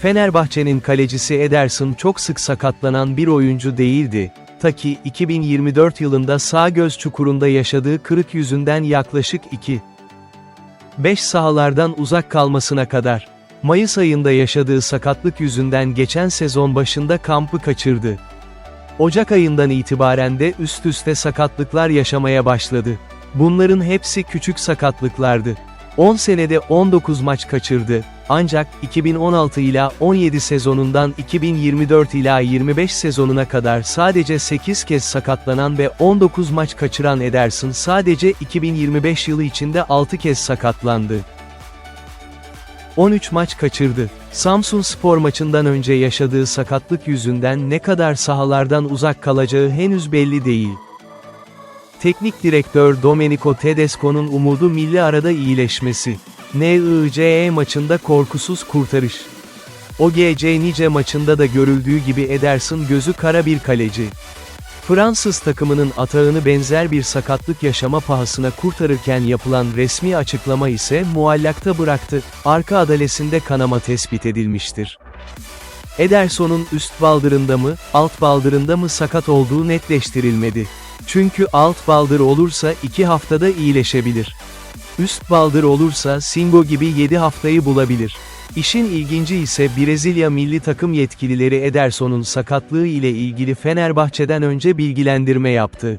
Fenerbahçe'nin kalecisi Ederson çok sık sakatlanan bir oyuncu değildi. Ta ki 2024 yılında sağ göz çukurunda yaşadığı kırık yüzünden yaklaşık 2 5 sahalardan uzak kalmasına kadar. Mayıs ayında yaşadığı sakatlık yüzünden geçen sezon başında kampı kaçırdı. Ocak ayından itibaren de üst üste sakatlıklar yaşamaya başladı. Bunların hepsi küçük sakatlıklardı. 10 senede 19 maç kaçırdı. Ancak 2016 ila 17 sezonundan 2024 ila 25 sezonuna kadar sadece 8 kez sakatlanan ve 19 maç kaçıran Ederson sadece 2025 yılı içinde 6 kez sakatlandı. 13 maç kaçırdı. Samsun spor maçından önce yaşadığı sakatlık yüzünden ne kadar sahalardan uzak kalacağı henüz belli değil. Teknik direktör Domenico Tedesco'nun umudu milli arada iyileşmesi. NICE maçında korkusuz kurtarış. OGC Nice maçında da görüldüğü gibi Ederson gözü kara bir kaleci. Fransız takımının atağını benzer bir sakatlık yaşama pahasına kurtarırken yapılan resmi açıklama ise muallakta bıraktı, arka adalesinde kanama tespit edilmiştir. Ederson'un üst baldırında mı, alt baldırında mı sakat olduğu netleştirilmedi. Çünkü alt baldır olursa 2 haftada iyileşebilir. Üst baldır olursa Singo gibi 7 haftayı bulabilir. İşin ilginci ise Brezilya milli takım yetkilileri Ederson'un sakatlığı ile ilgili Fenerbahçe'den önce bilgilendirme yaptı.